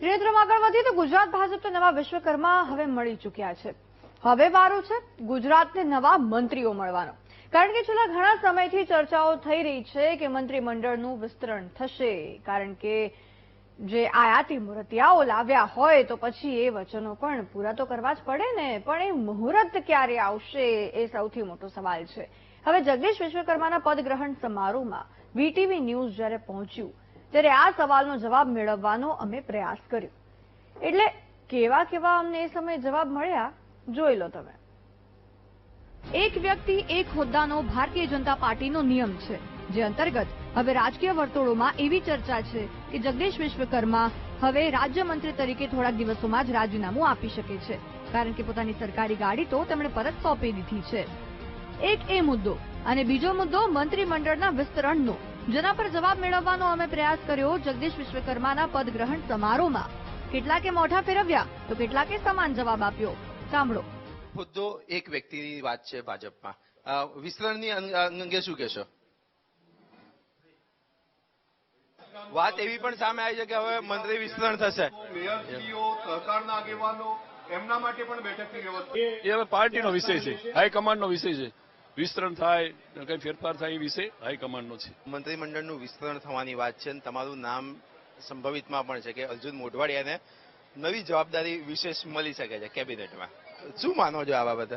ત્રિનેત્રમાં આગળ વધીએ તો ગુજરાત ભાજપના નવા વિશ્વકર્મા હવે મળી ચૂક્યા છે. હવે વારો છે, ગુજરાતને નવા મંત્રીઓ મળવાનો. કારણ કે છેલ્લા ઘણા સમયથી ચર્ચાઓ થઈ રહી છે કે મંત્રીમંડળનું વિસ્તરણ થશે. કારણ કે જે આયાતી મૂર્તિયાઓ લાવ્યા હોય તો પછી એ વચનો પણ પૂરા તો કરવા જ પડે ને, પણ એ મુહૂર્ત ક્યારે આવશે એ સૌથી મોટો સવાલ છે. હવે જગદીશ વિશ્વકર્માના પદગ્રહણ સમારોહમાં વીટીવી ન્યૂઝ જ્યારે પહોંચ્યું ત્યારે આ સવાલનો જવાબ મેળવવાનો અમે પ્રયાસ કર્યો. એટલે કેવા કેવા અમને એ સમયે જવાબ મળ્યા, જોઈ લો તમે. એક વ્યક્તિ એક હોદ્દાનો ભારતીય જનતા પાર્ટીનો નિયમ છે, જે અંતર્ગત હવે રાજકીય વર્તુળોમાં એવી ચર્ચા છે કે જગદીશ વિશ્વકર્મા હવે રાજ્યમંત્રી તરીકે થોડાક દિવસોમાં જ રાજીનામું આપી શકે છે, કારણ કે પોતાની સરકારી ગાડી તો તેમણે પરત સોંપી દીધી છે. એક એ મુદ્દો અને બીજો મુદ્દો મંત્રીમંડળના વિસ્તરણનો. જેના પર જવાબ મેળવવાનો અમે પ્રયાસ કર્યો જગદીશ વિશ્વકર્માના પદગ્રહણ સમારોહમાં. કેટલાકે મોઢા ફેરવ્યા તો કેટલાકે સમાન જવાબ આપ્યો. સાંભળો. મુદ્દો એક વ્યક્તિની વાત છે ભાજપમાં. વિસ્તરણની અંગે શું કહેશો? વાત એવી પણ સામે આવી છે કે હવે મંત્રી વિસ્તરણ થશે. સહકારના આગેવાનો એમના માટે પણ બેઠકની વ્યવસ્થા. એ હવે પાર્ટીનો વિષય છે હાઈકમાન્ડનો વિષય છે. વિસ્તરણ થાય કઈ ફેરફાર થાય એ વિશે હાઈકમાન્ડનો છે. મંત્રીમંડળનું વિસ્તરણ થવાની વાત છે અને તમારું નામ સંભવિતમાં પણ છે કે અર્જુન મોઢવાડિયાને નવી જવાબદારી વિશેષ મળી શકે છે કેબિનેટમાં. શું માનો છો આ બાબતે?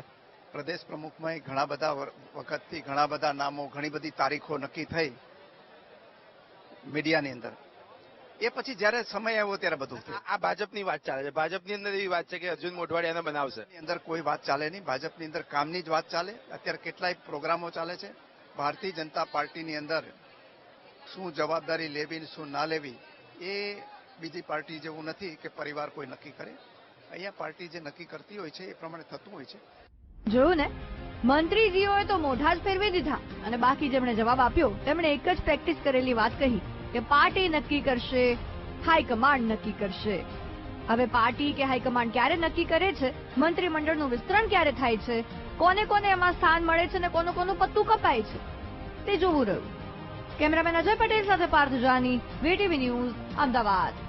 પ્રદેશ પ્રમુખમાં ઘણા બધા વખતથી ઘણા બધા નામો ઘણી બધી તારીખો નક્કી થઈ મીડિયાની અંદર. એ પછી જ્યારે સમય આવ્યો ત્યારે બધું આ ભાજપની વાત ચાલે છે. ભાજપની અંદર એવી વાત છે કે અર્જુન મોઢવાડિયાને બનાવશે. અંદર કોઈ વાત ચાલે નહીં. ભાજપની અંદર કામની જ વાત ચાલે. અત્યારે કેટલાય પ્રોગ્રામો ચાલે છે. ભારતીય જનતા પાર્ટીની અંદર શું જવાબદારી લેવી ને શું ના લેવી એ બીજી પાર્ટી જેવું નથી કે પરિવાર કોઈ નક્કી કરે. અહીંયા પાર્ટી જે નક્કી કરતી હોય છે એ પ્રમાણે થતું હોય છે. જોયું ને? મંત્રીજીઓએ તો મોઢા જ ફેરવી દીધા અને બાકી જેમણે જવાબ આપ્યો તેમણે એક જ પ્રેક્ટિસ કરેલી વાત કહી. કે પાર્ટી નક્કી કરશે, હાઈકમાન્ડ નક્કી કરશે. હવે પાર્ટી કે હાઈકમાન્ડ ક્યારે નક્કી કરે છે? મંત્રીમંડળનું વિસ્તરણ ક્યારે થાય છે? કોને કોને એમાં સ્થાન મળે છે અને કોનું કોનું પત્તું કપાય છે? તે જોવું રહ્યું. કેમેરામેન અજય પટેલ સાથે પાર્થ જાની, વીટીવી ન્યૂઝ, અમદાવાદ.